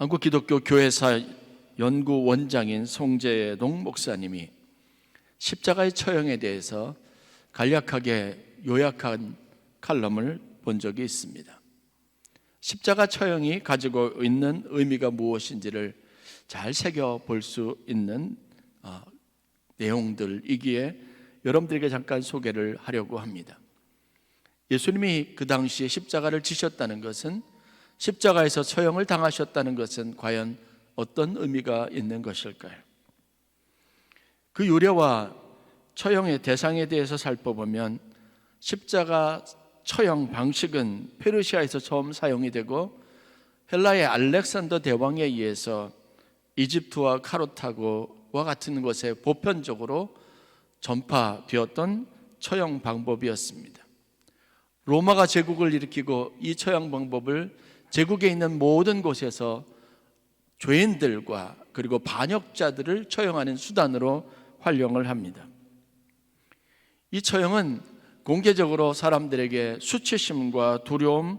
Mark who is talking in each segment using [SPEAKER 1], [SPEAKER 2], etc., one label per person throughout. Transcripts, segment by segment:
[SPEAKER 1] 한국 기독교 교회사 연구 원장인 송재동 목사님이 십자가의 처형에 대해서 간략하게 요약한 칼럼을 본 적이 있습니다. 십자가 처형이 가지고 있는 의미가 무엇인지를 잘 새겨 볼 수 있는 어, 내용들이기에 여러분들에게 잠깐 소개를 하려고 합니다. 예수님이 그 당시에 십자가를 지셨다는 것은 십자가에서 처형을 당하셨다는 것은 과연 어떤 의미가 있는 것일까요? 그 유래와 처형의 대상에 대해서 살펴보면 십자가 처형 방식은 페르시아에서 처음 사용이 되고 헬라의 알렉산더 대왕에 의해서 이집트와 카르타고와 같은 곳에 보편적으로 전파되었던 처형 방법이었습니다. 로마가 제국을 일으키고 이 처형 방법을 제국에 있는 모든 곳에서 죄인들과 그리고 반역자들을 처형하는 수단으로 활용을 합니다. 이 처형은 공개적으로 사람들에게 수치심과 두려움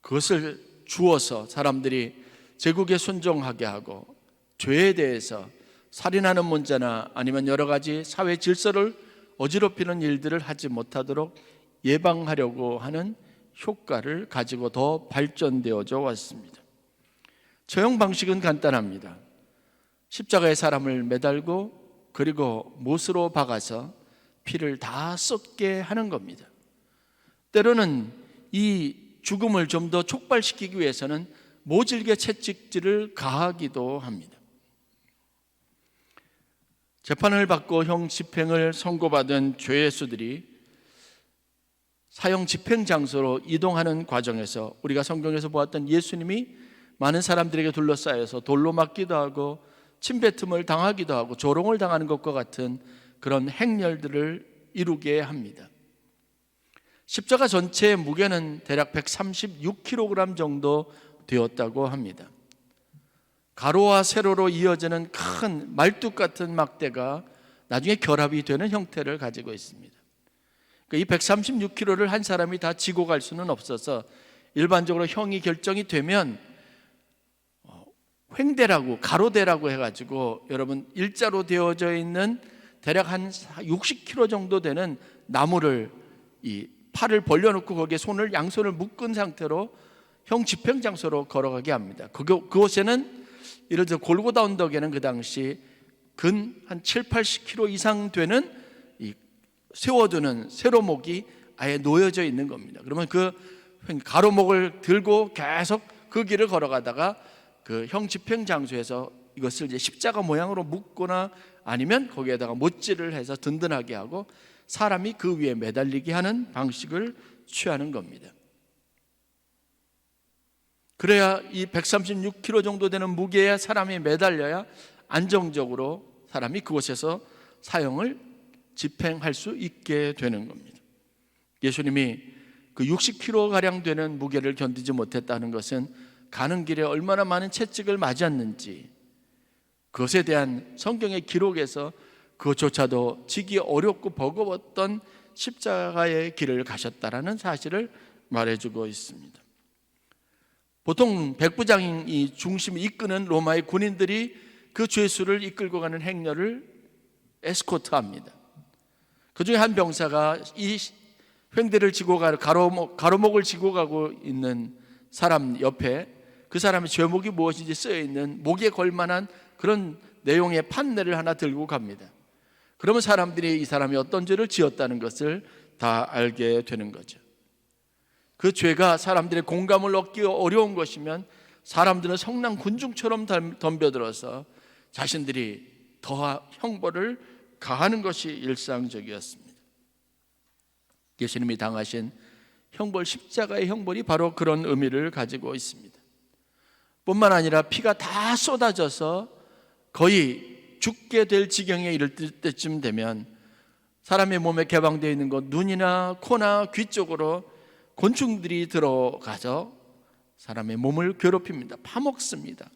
[SPEAKER 1] 그것을 주어서 사람들이 제국에 순종하게 하고 죄에 대해서 살인하는 문제나 아니면 여러 가지 사회 질서를 어지럽히는 일들을 하지 못하도록 예방하려고 하는 효과를 가지고 더 발전되어져 왔습니다. 처형 방식은 간단합니다. 십자가에 사람을 매달고 그리고 못으로 박아서 피를 다 쏟게 하는 겁니다. 때로는 이 죽음을 좀 더 촉발시키기 위해서는 모질게 채찍질을 가하기도 합니다. 재판을 받고 형 집행을 선고받은 죄수들이 사형 집행 장소로 이동하는 과정에서 우리가 성경에서 보았던 예수님이 많은 사람들에게 둘러싸여서 돌로 맞기도 하고 침뱉음을 당하기도 하고 조롱을 당하는 것과 같은 그런 행렬들을 이루게 합니다. 십자가 전체의 무게는 대략 136kg 정도 되었다고 합니다. 가로와 세로로 이어지는 큰 말뚝 같은 막대가 나중에 결합이 되는 형태를 가지고 있습니다. 그러니까 이 136kg를 한 사람이 다 지고 갈 수는 없어서 일반적으로 형이 결정이 되면 어, 횡대라고 가로대라고 해가지고 여러분 일자로 되어져 있는 대략 한 60kg 정도 되는 나무를 이 팔을 벌려놓고 거기에 손을 양손을 묶은 상태로 형 집행 장소로 걸어가게 합니다. 그곳, 그곳에는 예를 들어 골고다 언덕에는 그 당시 근 한 7, 80kg 이상 되는 이 세워두는 세로목이 아예 놓여져 있는 겁니다. 그러면 그 가로목을 들고 계속 그 길을 걸어가다가 그 형 집행 장소에서 이것을 이제 십자가 모양으로 묶거나 아니면 거기에다가 못질을 해서 든든하게 하고 사람이 그 위에 매달리게 하는 방식을 취하는 겁니다. 그래야 이 136kg 정도 되는 무게의 사람이 매달려야 안정적으로 사람이 그곳에서 사형을 집행할 수 있게 되는 겁니다. 예수님이 그 60kg 가량 되는 무게를 견디지 못했다는 것은 가는 길에 얼마나 많은 채찍을 맞았는지 그것에 대한 성경의 기록에서 그것조차도 지기 어렵고 버거웠던 십자가의 길을 가셨다라는 사실을 말해주고 있습니다. 보통 백부장이 중심을 이끄는 로마의 군인들이 그 죄수를 이끌고 가는 행렬을 에스코트합니다. 그 중에 한 병사가 이 횡대를 지고 가 가로목, 가로목을 지고 가고 있는 사람 옆에 그 사람의 죄목이 무엇인지 쓰여 있는 목에 걸만한 그런 내용의 판례를 하나 들고 갑니다. 그러면 사람들이 이 사람이 어떤 죄를 지었다는 것을 다 알게 되는 거죠. 그 죄가 사람들의 공감을 얻기 어려운 것이면 사람들은 성난 군중처럼 덤벼들어서 자신들이 더 형벌을 가하는 것이 일상적이었습니다. 예수님이 당하신 형벌 십자가의 형벌이 바로 그런 의미를 가지고 있습니다. 뿐만 아니라 피가 다 쏟아져서 거의 죽게 될 지경에 이를 때쯤 되면 사람의 몸에 개방되어 있는 것 눈이나 코나 귀 쪽으로 곤충들이 들어가서 사람의 몸을 괴롭힙니다. 파먹습니다.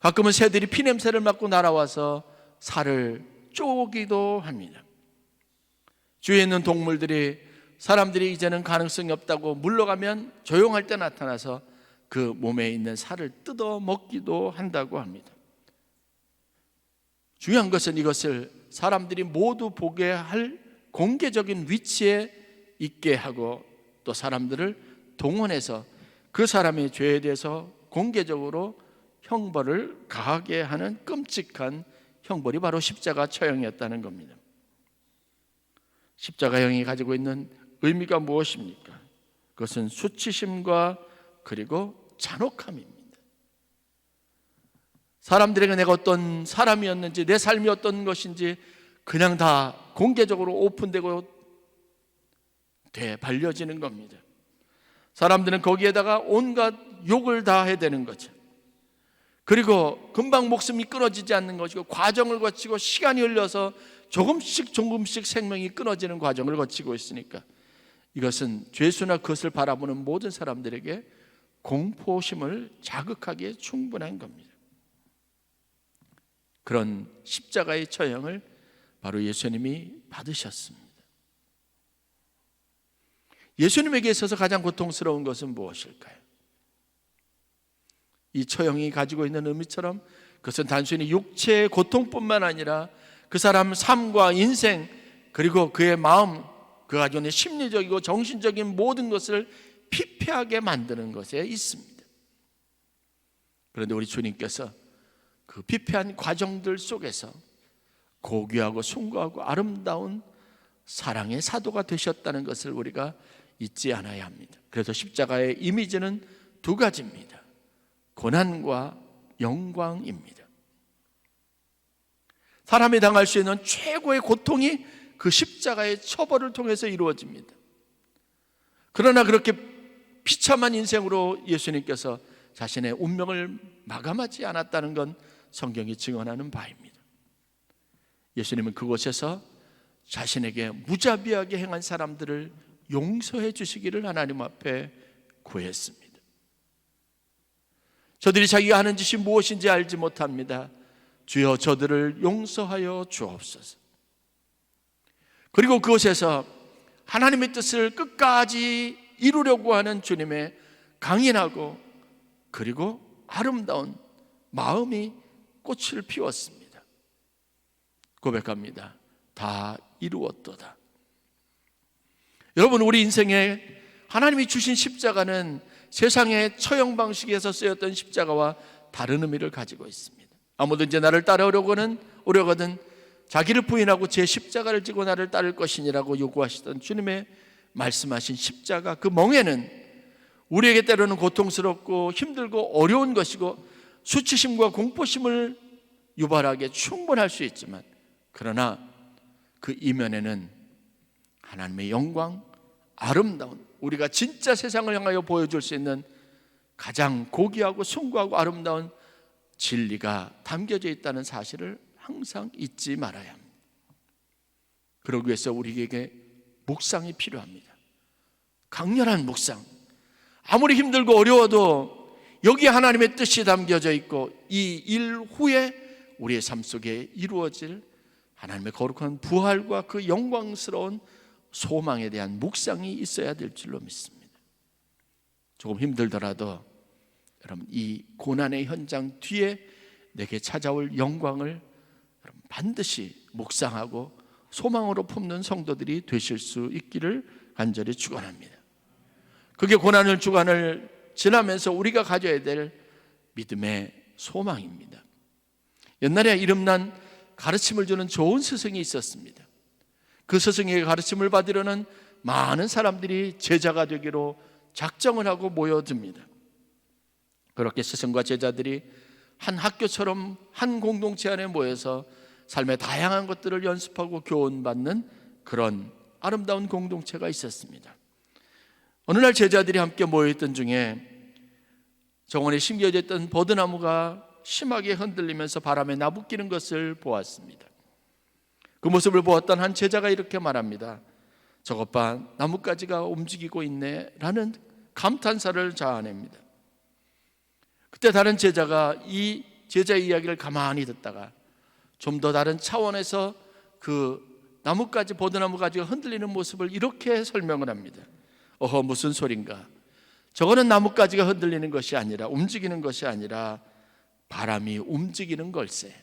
[SPEAKER 1] 가끔은 새들이 피 냄새를 맡고 날아와서 살을 쪼기도 합니다. 주위에 있는 동물들이 사람들이 이제는 가능성이 없다고 물러가면 조용할 때 나타나서 그 몸에 있는 살을 뜯어 먹기도 한다고 합니다. 중요한 것은 이것을 사람들이 모두 보게 할 공개적인 위치에 있게 하고 또 사람들을 동원해서 그 사람의 죄에 대해서 공개적으로 형벌을 가하게 하는 끔찍한 형벌이 바로 십자가 처형이었다는 겁니다. 십자가형이 가지고 있는 의미가 무엇입니까? 그것은 수치심과 그리고 잔혹함입니다. 사람들에게 내가 어떤 사람이었는지 내 삶이 어떤 것인지 그냥 다 공개적으로 오픈되고 되발려지는 겁니다. 사람들은 거기에다가 온갖 욕을 다 해야 되는 거죠. 그리고 금방 목숨이 끊어지지 않는 것이고 과정을 거치고 시간이 흘러서 조금씩 조금씩 생명이 끊어지는 과정을 거치고 있으니까 이것은 죄수나 그것을 바라보는 모든 사람들에게 공포심을 자극하기에 충분한 겁니다. 그런 십자가의 처형을 바로 예수님이 받으셨습니다. 예수님에게 있어서 가장 고통스러운 것은 무엇일까요? 이 처형이 가지고 있는 의미처럼 그것은 단순히 육체의 고통뿐만 아니라 그 사람 삶과 인생 그리고 그의 마음 그 가지고 심리적이고 정신적인 모든 것을 피폐하게 만드는 것에 있습니다. 그런데 우리 주님께서 그 피폐한 과정들 속에서 고귀하고 숭고하고 아름다운 사랑의 사도가 되셨다는 것을 우리가 잊지 않아야 합니다. 그래서 십자가의 이미지는 두 가지입니다. 고난과 영광입니다. 사람이 당할 수 있는 최고의 고통이 그 십자가의 처벌을 통해서 이루어집니다. 그러나 그렇게 비참한 인생으로 예수님께서 자신의 운명을 마감하지 않았다는 건 성경이 증언하는 바입니다. 예수님은 그곳에서 자신에게 무자비하게 행한 사람들을 용서해 주시기를 하나님 앞에 구했습니다. 저들이 자기가 하는 짓이 무엇인지 알지 못합니다. 주여 저들을 용서하여 주옵소서. 그리고 그곳에서 하나님의 뜻을 끝까지 이루려고 하는 주님의 강인하고 그리고 아름다운 마음이 꽃을 피웠습니다. 고백합니다. 다 이루었도다. 여러분, 우리 인생에 하나님이 주신 십자가는 세상의 처형 방식에서 쓰였던 십자가와 다른 의미를 가지고 있습니다. 아무든지 나를 따르려고는 오려거든 자기를 부인하고 제 십자가를 지고 나를 따를 것이니라고 요구하시던 주님의 말씀하신 십자가 그 멍에는 우리에게 때로는 고통스럽고 힘들고 어려운 것이고 수치심과 공포심을 유발하기에 충분할 수 있지만 그러나 그 이면에는 하나님의 영광, 아름다운 우리가 진짜 세상을 향하여 보여줄 수 있는 가장 고귀하고 숭고하고 아름다운 진리가 담겨져 있다는 사실을 항상 잊지 말아야 합니다. 그러기 위해서 우리에게 묵상이 필요합니다. 강렬한 묵상. 아무리 힘들고 어려워도 여기 하나님의 뜻이 담겨져 있고 이 일 후에 우리의 삶 속에 이루어질 하나님의 거룩한 부활과 그 영광스러운 소망에 대한 묵상이 있어야 될 줄로 믿습니다. 조금 힘들더라도 여러분 이 고난의 현장 뒤에 내게 찾아올 영광을 여러분 반드시 묵상하고 소망으로 품는 성도들이 되실 수 있기를 간절히 축원합니다. 그게 고난을 주간을 지나면서 우리가 가져야 될 믿음의 소망입니다. 옛날에 이름난 가르침을 주는 좋은 스승이 있었습니다. 그 스승의 가르침을 받으려는 많은 사람들이 제자가 되기로 작정을 하고 모여듭니다. 그렇게 스승과 제자들이 한 학교처럼 한 공동체 안에 모여서 삶의 다양한 것들을 연습하고 교훈받는 그런 아름다운 공동체가 있었습니다. 어느 날 제자들이 함께 모여있던 중에 정원에 심겨져 있던 버드나무가 심하게 흔들리면서 바람에 나부끼는 것을 보았습니다. 그 모습을 보았던 한 제자가 이렇게 말합니다. 저것 봐, 나뭇가지가 움직이고 있네. 라는 감탄사를 자아냅니다. 그때 다른 제자가 이 제자의 이야기를 가만히 듣다가 좀 더 다른 차원에서 그 나뭇가지, 버드나무 가지가 흔들리는 모습을 이렇게 설명을 합니다. 어허, 무슨 소린가? 저거는 나뭇가지가 흔들리는 것이 아니라 움직이는 것이 아니라 바람이 움직이는 걸세.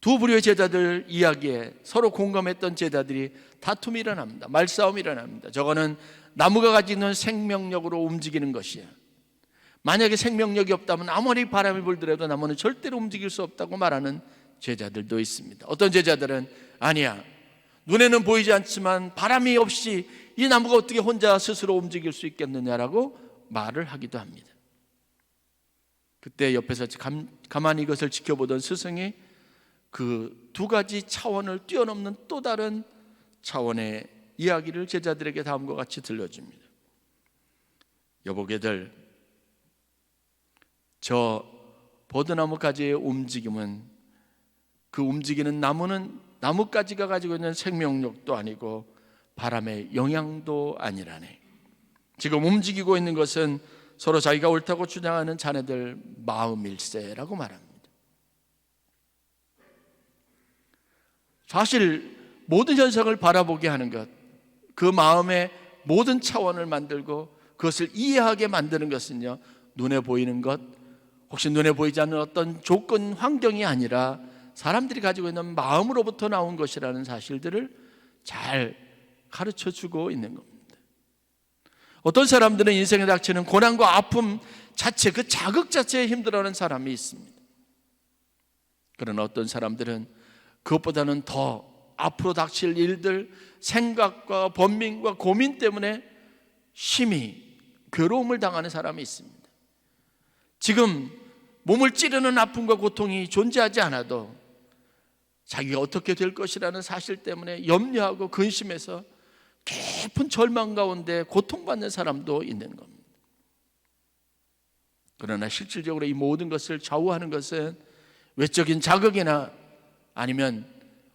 [SPEAKER 1] 두 부류의 제자들 이야기에 서로 공감했던 제자들이 다툼이 일어납니다. 말싸움이 일어납니다. 저거는 나무가 가지는 생명력으로 움직이는 것이야. 만약에 생명력이 없다면 아무리 바람이 불더라도 나무는 절대로 움직일 수 없다고 말하는 제자들도 있습니다. 어떤 제자들은 아니야. 눈에는 보이지 않지만 바람이 없이 이 나무가 어떻게 혼자 스스로 움직일 수 있겠느냐라고 말을 하기도 합니다. 그때 옆에서 감, 가만히 이것을 지켜보던 스승이 그 두 가지 차원을 뛰어넘는 또 다른 차원의 이야기를 제자들에게 다음과 같이 들려줍니다. 여보게들, 저 버드나무 가지의 움직임은 그 움직이는 나무는 나뭇가지가 가지고 있는 생명력도 아니고 바람의 영향도 아니라네. 지금 움직이고 있는 것은 서로 자기가 옳다고 주장하는 자네들 마음일세라고 말합니다. 사실 모든 현상을 바라보게 하는 것, 그 마음의 모든 차원을 만들고 그것을 이해하게 만드는 것은요, 눈에 보이는 것, 혹시 눈에 보이지 않는 어떤 조건, 환경이 아니라 사람들이 가지고 있는 마음으로부터 나온 것이라는 사실들을 잘 가르쳐 주고 있는 겁니다. 어떤 사람들은 인생에 닥치는 고난과 아픔 자체, 그 자극 자체에 힘들어하는 사람이 있습니다. 그러나 어떤 사람들은 그것보다는 더 앞으로 닥칠 일들, 생각과 번민과 고민 때문에 심히 괴로움을 당하는 사람이 있습니다. 지금 몸을 찌르는 아픔과 고통이 존재하지 않아도 자기가 어떻게 될 것이라는 사실 때문에 염려하고 근심해서 깊은 절망 가운데 고통받는 사람도 있는 겁니다. 그러나 실질적으로 이 모든 것을 좌우하는 것은 외적인 자극이나 아니면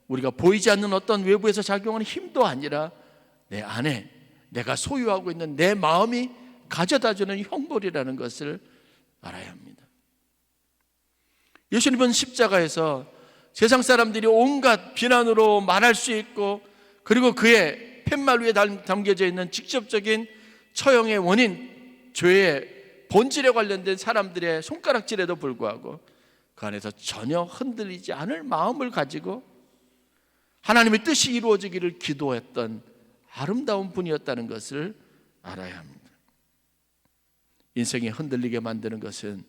[SPEAKER 1] 우리가 보이지 않는 어떤 외부에서 작용하는 힘도 아니라 내 안에 내가 소유하고 있는 내 마음이 가져다 주는 형벌이라는 것을 알아야 합니다. 예수님은 십자가에서 세상 사람들이 온갖 비난으로 말할 수 있고 그리고 그의 팻말 위에 담겨져 있는 직접적인 처형의 원인, 죄의 본질에 관련된 사람들의 손가락질에도 불구하고 그 안에서 전혀 흔들리지 않을 마음을 가지고 하나님의 뜻이 이루어지기를 기도했던 아름다운 분이었다는 것을 알아야 합니다. 인생이 흔들리게 만드는 것은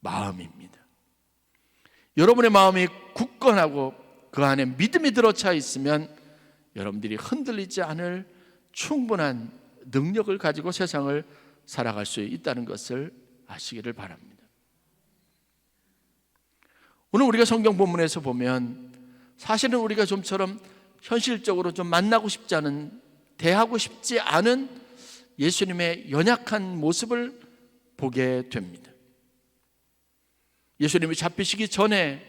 [SPEAKER 1] 마음입니다. 여러분의 마음이 굳건하고 그 안에 믿음이 들어차 있으면 여러분들이 흔들리지 않을 충분한 능력을 가지고 세상을 살아갈 수 있다는 것을 아시기를 바랍니다. 오늘 우리가 성경 본문에서 보면 사실은 우리가 좀처럼 현실적으로 좀 만나고 싶지 않은 대하고 싶지 않은 예수님의 연약한 모습을 보게 됩니다. 예수님이 잡히시기 전에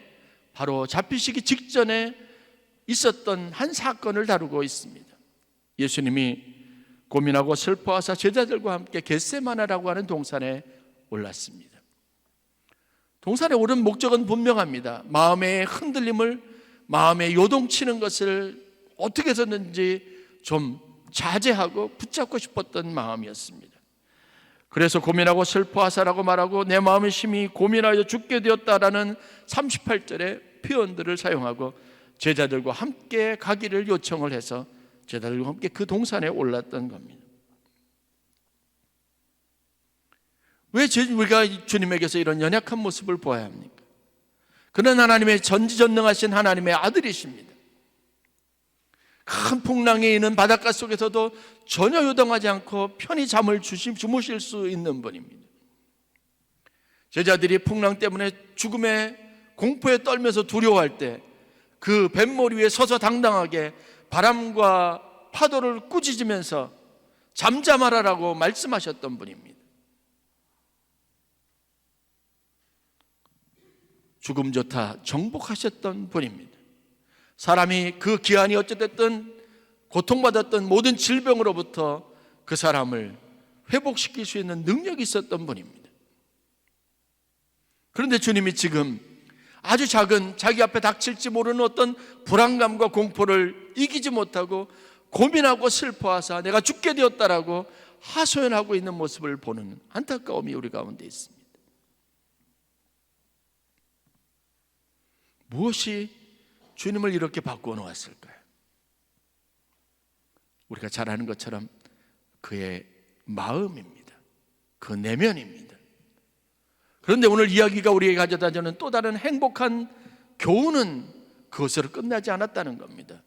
[SPEAKER 1] 바로 잡히시기 직전에 있었던 한 사건을 다루고 있습니다. 예수님이 고민하고 슬퍼하사 제자들과 함께 겟세마나라고 하는 동산에 올랐습니다. 동산에 오른 목적은 분명합니다. 마음의 흔들림을 마음에 요동치는 것을 어떻게 해서든지 좀 자제하고 붙잡고 싶었던 마음이었습니다. 그래서 고민하고 슬퍼하사라고 말하고 내 마음이 심히 고민하여 죽게 되었다라는 38절의 표현들을 사용하고 제자들과 함께 가기를 요청을 해서 제자들과 함께 그 동산에 올랐던 겁니다. 왜 우리가 주님에게서 이런 연약한 모습을 보아야 합니까? 그는 하나님의 전지전능하신 하나님의 아들이십니다. 큰 풍랑에 있는 바닷가 속에서도 전혀 요동하지 않고 편히 잠을 주시, 주무실 수 있는 분입니다. 제자들이 풍랑 때문에 죽음의 공포에 떨면서 두려워할 때 그 뱃머리 위에 서서 당당하게 바람과 파도를 꾸짖으면서 잠잠하라라고 말씀하셨던 분입니다. 죽음조차 정복하셨던 분입니다. 사람이 그 기한이 어찌됐든 고통받았던 모든 질병으로부터 그 사람을 회복시킬 수 있는 능력이 있었던 분입니다. 그런데 주님이 지금 아주 작은 자기 앞에 닥칠지 모르는 어떤 불안감과 공포를 이기지 못하고 고민하고 슬퍼하사 내가 죽게 되었다라고 하소연하고 있는 모습을 보는 안타까움이 우리 가운데 있습니다. 무엇이 주님을 이렇게 바꾸어 놓았을까요? 우리가 잘 아는 것처럼 그의 마음입니다. 그 내면입니다. 그런데 오늘 이야기가 우리에게 가져다 주는 또 다른 행복한 교훈은 그것으로 끝나지 않았다는 겁니다.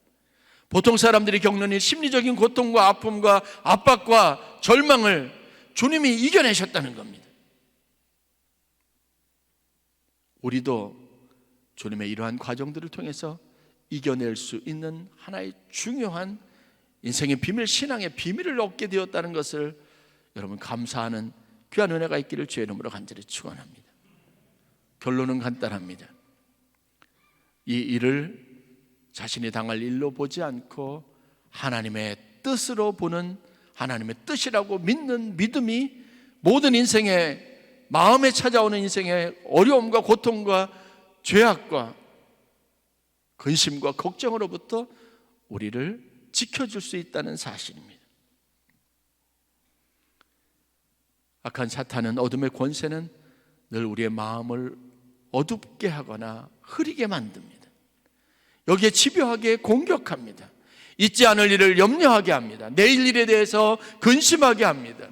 [SPEAKER 1] 보통 사람들이 겪는 이 심리적인 고통과 아픔과 압박과 절망을 주님이 이겨내셨다는 겁니다. 우리도 주님의 이러한 과정들을 통해서 이겨낼 수 있는 하나의 중요한 인생의 비밀, 신앙의 비밀을 얻게 되었다는 것을 여러분 감사하는 귀한 은혜가 있기를 주의 이름으로 간절히 축원합니다. 결론은 간단합니다. 이 일을 자신이 당할 일로 보지 않고 하나님의 뜻으로 보는 하나님의 뜻이라고 믿는 믿음이 모든 인생의 마음에 찾아오는 인생의 어려움과 고통과 죄악과 근심과 걱정으로부터 우리를 지켜줄 수 있다는 사실입니다. 악한 사탄은 어둠의 권세는 늘 우리의 마음을 어둡게 하거나 흐리게 만듭니다. 여기에 집요하게 공격합니다. 잊지 않을 일을 염려하게 합니다. 내일 일에 대해서 근심하게 합니다.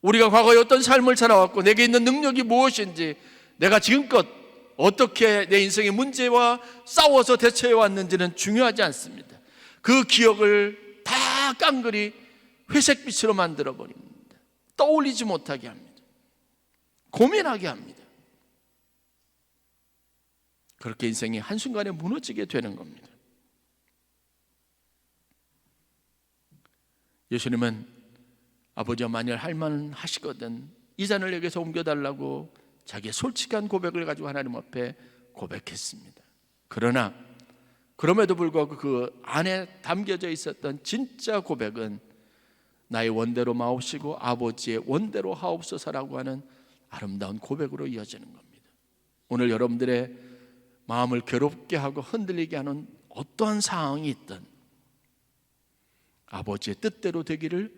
[SPEAKER 1] 우리가 과거에 어떤 삶을 살아왔고 내게 있는 능력이 무엇인지 내가 지금껏 어떻게 내 인생의 문제와 싸워서 대처해 왔는지는 중요하지 않습니다. 그 기억을 다 깡그리 회색빛으로 만들어 버립니다. 떠올리지 못하게 합니다. 고민하게 합니다. 그렇게 인생이 한순간에 무너지게 되는 겁니다. 예수님은 아버지와 만일 할만 하시거든 이 잔을 내게서 옮겨달라고 자기의 솔직한 고백을 가지고 하나님 앞에 고백했습니다. 그러나 그럼에도 불구하고 그 안에 담겨져 있었던 진짜 고백은 나의 원대로 마옵시고 아버지의 원대로 하옵소서라고 하는 아름다운 고백으로 이어지는 겁니다. 오늘 여러분들의 마음을 괴롭게 하고 흔들리게 하는 어떠한 상황이 있든 아버지의 뜻대로 되기를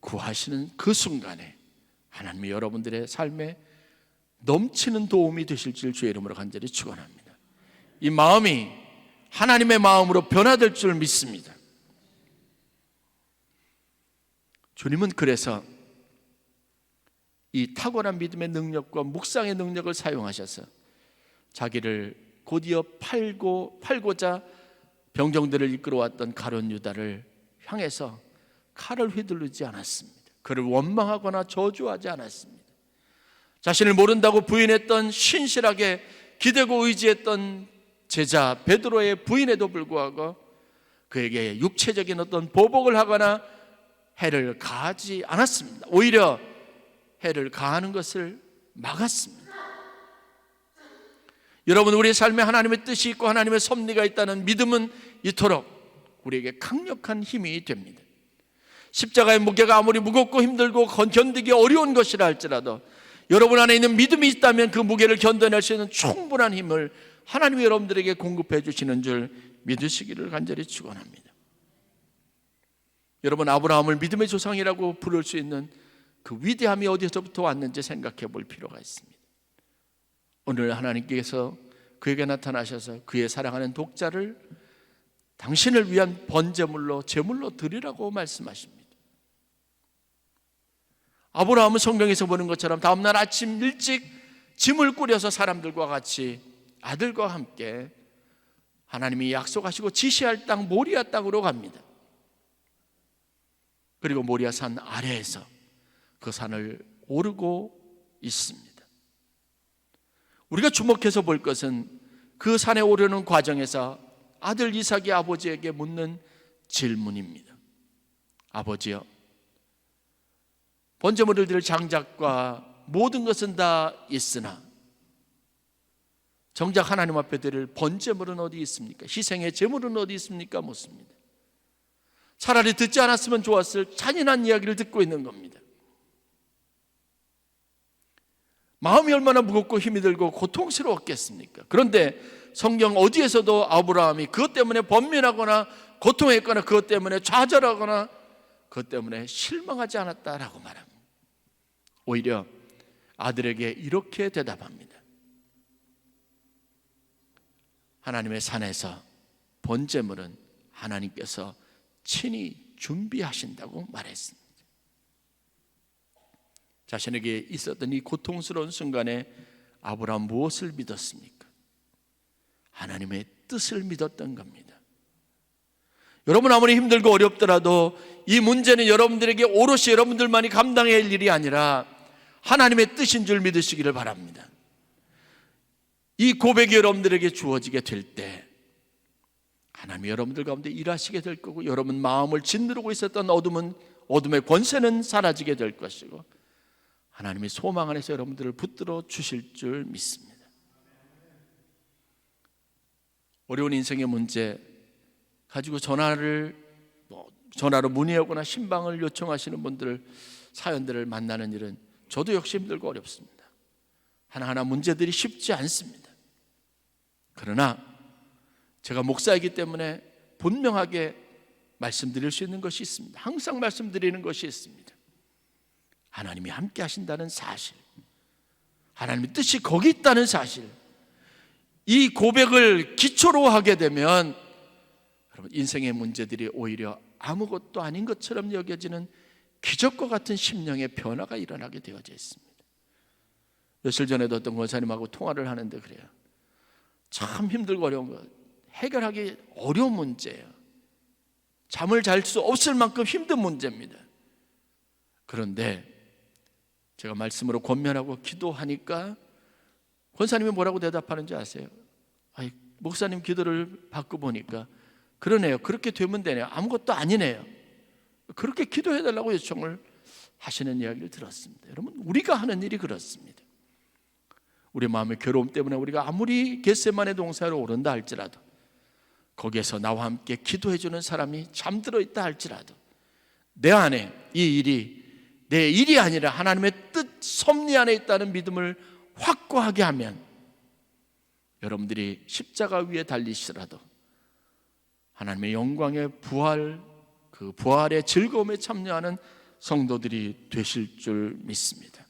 [SPEAKER 1] 구하시는 그 순간에 하나님이 여러분들의 삶에 넘치는 도움이 되실 줄 주의 이름으로 간절히 축원합니다. 이 마음이 하나님의 마음으로 변화될 줄 믿습니다. 주님은 그래서 이 탁월한 믿음의 능력과 묵상의 능력을 사용하셔서 자기를 곧이어 팔고 팔고자 병정들을 이끌어왔던 가론 유다를 향해서 칼을 휘두르지 않았습니다. 그를 원망하거나 저주하지 않았습니다. 자신을 모른다고 부인했던 신실하게 기대고 의지했던 제자 베드로의 부인에도 불구하고 그에게 육체적인 어떤 보복을 하거나 해를 가하지 않았습니다. 오히려 해를 가하는 것을 막았습니다. 여러분 우리의 삶에 하나님의 뜻이 있고 하나님의 섭리가 있다는 믿음은 이토록 우리에게 강력한 힘이 됩니다. 십자가의 무게가 아무리 무겁고 힘들고 견디기 어려운 것이라 할지라도 여러분 안에 있는 믿음이 있다면 그 무게를 견뎌낼 수 있는 충분한 힘을 하나님이 여러분들에게 공급해 주시는 줄 믿으시기를 간절히 축원합니다. 여러분 아브라함을 믿음의 조상이라고 부를 수 있는 그 위대함이 어디서부터 왔는지 생각해 볼 필요가 있습니다. 오늘 하나님께서 그에게 나타나셔서 그의 사랑하는 독자를 당신을 위한 번제물로 제물로 드리라고 말씀하십니다. 아브라함은 성경에서 보는 것처럼 다음날 아침 일찍 짐을 꾸려서 사람들과 같이 아들과 함께 하나님이 약속하시고 지시할 땅 모리아 땅으로 갑니다. 그리고 모리아 산 아래에서 그 산을 오르고 있습니다. 우리가 주목해서 볼 것은 그 산에 오르는 과정에서 아들 이삭이 아버지에게 묻는 질문입니다. 아버지여, 번제 물을 드릴 장작과 모든 것은 다 있으나 정작 하나님 앞에 드릴 번제물은 어디 있습니까? 희생의 제물은 어디 있습니까? 묻습니다. 차라리 듣지 않았으면 좋았을 잔인한 이야기를 듣고 있는 겁니다. 마음이 얼마나 무겁고 힘이 들고 고통스러웠겠습니까? 그런데 성경 어디에서도 아브라함이 그것 때문에 번민하거나 고통했거나 그것 때문에 좌절하거나 그것 때문에 실망하지 않았다라고 말합니다. 오히려 아들에게 이렇게 대답합니다. 하나님의 산에서 번제물은 하나님께서 친히 준비하신다고 말했습니다. 자신에게 있었던 이 고통스러운 순간에 아브라함 무엇을 믿었습니까? 하나님의 뜻을 믿었던 겁니다. 여러분 아무리 힘들고 어렵더라도 이 문제는 여러분들에게 오롯이 여러분들만이 감당해야 할 일이 아니라 하나님의 뜻인 줄 믿으시기를 바랍니다. 이 고백이 여러분들에게 주어지게 될 때 하나님이 여러분들 가운데 일하시게 될 거고 여러분 마음을 짓누르고 있었던 어둠은 어둠의 권세는 사라지게 될 것이고 하나님이 소망 안에서 여러분들을 붙들어 주실 줄 믿습니다. 어려운 인생의 문제 가지고 전화를 뭐 전화로 문의하거나 신방을 요청하시는 분들 사연들을 만나는 일은 저도 역시 힘들고 어렵습니다. 하나하나 문제들이 쉽지 않습니다. 그러나 제가 목사이기 때문에 분명하게 말씀드릴 수 있는 것이 있습니다. 항상 말씀드리는 것이 있습니다. 하나님이 함께 하신다는 사실. 하나님의 뜻이 거기 있다는 사실. 이 고백을 기초로 하게 되면 여러분 인생의 문제들이 오히려 아무것도 아닌 것처럼 여겨지는 기적과 같은 심령의 변화가 일어나게 되어져 있습니다. 며칠 전에도 어떤 권사님하고 통화를 하는데 그래요. 참 힘들고 어려운 거 해결하기 어려운 문제예요. 잠을 잘 수 없을 만큼 힘든 문제입니다. 그런데 제가 말씀으로 권면하고 기도하니까 권사님이 뭐라고 대답하는지 아세요? 아이, 목사님 기도를 받고 보니까 그러네요. 그렇게 되면 되네요. 아무것도 아니네요. 그렇게 기도해 달라고 요청을 하시는 이야기를 들었습니다. 여러분, 우리가 하는 일이 그렇습니다. 우리 마음의 괴로움 때문에 우리가 아무리 겟세만의 동산으로 오른다 할지라도 거기에서 나와 함께 기도해 주는 사람이 잠들어 있다 할지라도 내 안에 이 일이 내 일이 아니라 하나님의 뜻 섭리 안에 있다는 믿음을 확고하게 하면 여러분들이 십자가 위에 달리시더라도 하나님의 영광의 부활 그 부활의 즐거움에 참여하는 성도들이 되실 줄 믿습니다.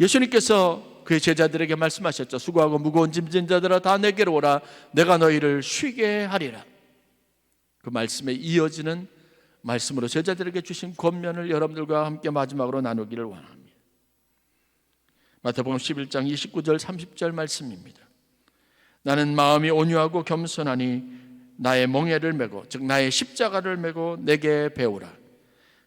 [SPEAKER 1] 예수님께서 그의 제자들에게 말씀하셨죠. 수고하고 무거운 짐진 자들아 다 내게로 오라. 내가 너희를 쉬게 하리라. 그 말씀에 이어지는 말씀으로 제자들에게 주신 권면을 여러분들과 함께 마지막으로 나누기를 원합니다. 마태복음 11장 29절 30절 말씀입니다. 나는 마음이 온유하고 겸손하니 나의 멍에를 메고 즉 나의 십자가를 메고 내게 배우라.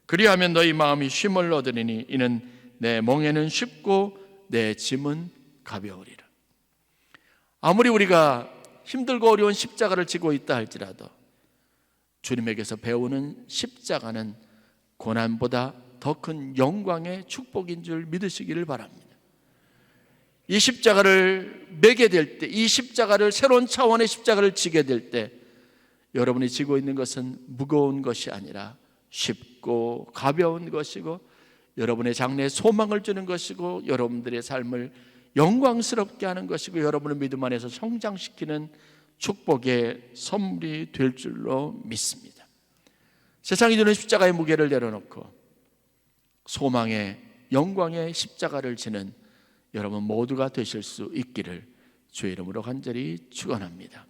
[SPEAKER 1] 그리하면 너희 마음이 쉼을 얻으리니 이는 내 멍에는 쉽고 내 짐은 가벼우리라. 아무리 우리가 힘들고 어려운 십자가를 지고 있다 할지라도 주님에게서 배우는 십자가는 고난보다 더 큰 영광의 축복인 줄 믿으시기를 바랍니다. 이 십자가를 매게 될 때, 이 십자가를 새로운 차원의 십자가를 지게 될 때, 여러분이 지고 있는 것은 무거운 것이 아니라 쉽고 가벼운 것이고, 여러분의 장래에 소망을 주는 것이고, 여러분들의 삶을 영광스럽게 하는 것이고, 여러분의 믿음 안에서 성장시키는 축복의 선물이 될 줄로 믿습니다. 세상이 주는 십자가의 무게를 내려놓고 소망의 영광의 십자가를 지는 여러분 모두가 되실 수 있기를 주의 이름으로 간절히 축원합니다.